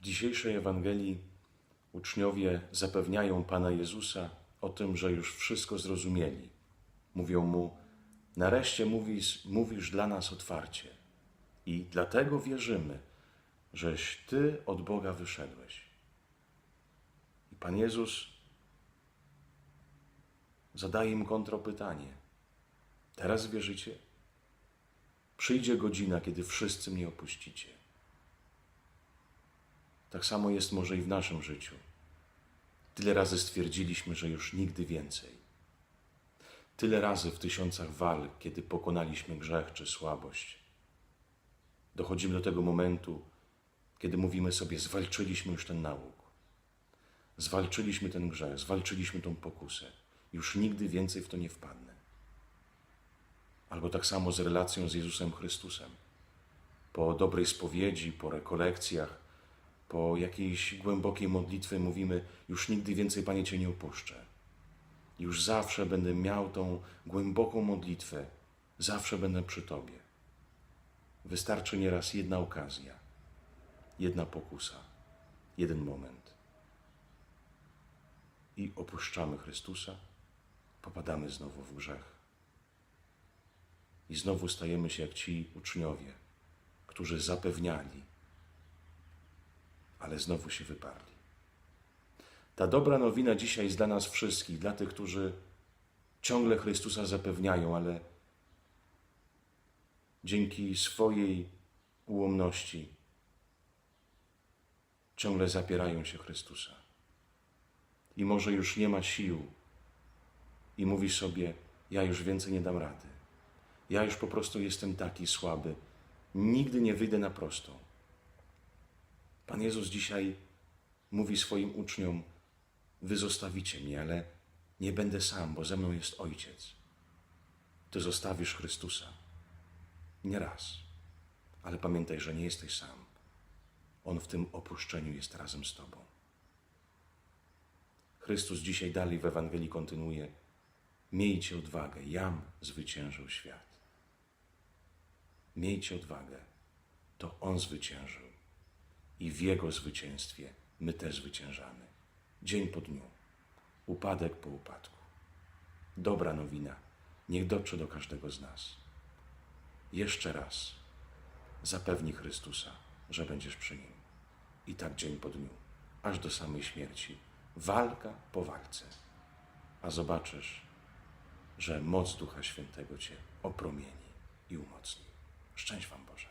W dzisiejszej Ewangelii uczniowie zapewniają Pana Jezusa o tym, że już wszystko zrozumieli. Mówią mu: Nareszcie mówisz, mówisz dla nas otwarcie i dlatego wierzymy, żeś Ty od Boga wyszedłeś. I Pan Jezus zadaje im kontropytanie. Teraz wierzycie? Przyjdzie godzina, kiedy wszyscy mnie opuścicie. Tak samo jest może i w naszym życiu. Tyle razy stwierdziliśmy, że już nigdy więcej. Tyle razy w tysiącach walk, kiedy pokonaliśmy grzech czy słabość. Dochodzimy do tego momentu, kiedy mówimy sobie: zwalczyliśmy już ten nauk, zwalczyliśmy ten grzech, zwalczyliśmy tą pokusę, już nigdy więcej w to nie wpadnę. Albo tak samo z relacją z Jezusem Chrystusem. Po dobrej spowiedzi, po rekolekcjach, po jakiejś głębokiej modlitwie mówimy: Już nigdy więcej, Panie, Cię nie opuszczę. Już zawsze będę miał tą głęboką modlitwę, zawsze będę przy Tobie. Wystarczy nieraz jedna okazja, jedna pokusa, jeden moment. I opuszczamy Chrystusa, popadamy znowu w grzech. I znowu stajemy się jak ci uczniowie, którzy zapewniali, ale znowu się wyparli. Ta dobra nowina dzisiaj jest dla nas wszystkich, dla tych, którzy ciągle Chrystusa zapewniają, ale dzięki swojej ułomności ciągle zapierają się Chrystusa. I może już nie ma sił, i mówi sobie: Ja już więcej nie dam rady. Ja już po prostu jestem taki słaby. Nigdy nie wyjdę na prostą. Pan Jezus dzisiaj mówi swoim uczniom: Wy zostawicie mnie, ale nie będę sam, bo ze mną jest Ojciec. Ty zostawisz Chrystusa. Nie raz, ale pamiętaj, że nie jesteś sam. On w tym opuszczeniu jest razem z Tobą. Chrystus dzisiaj dalej w Ewangelii kontynuuje: Miejcie odwagę, jam zwyciężył świat. Miejcie odwagę, to On zwyciężył i w Jego zwycięstwie my też zwyciężamy. Dzień po dniu, upadek po upadku. Dobra nowina, niech dotrze do każdego z nas. Jeszcze raz zapewni Chrystusa, że będziesz przy Nim. I tak dzień po dniu, aż do samej śmierci. Walka po walce. A zobaczysz, że moc Ducha Świętego Cię opromieni i umocni. Szczęść Wam Boże.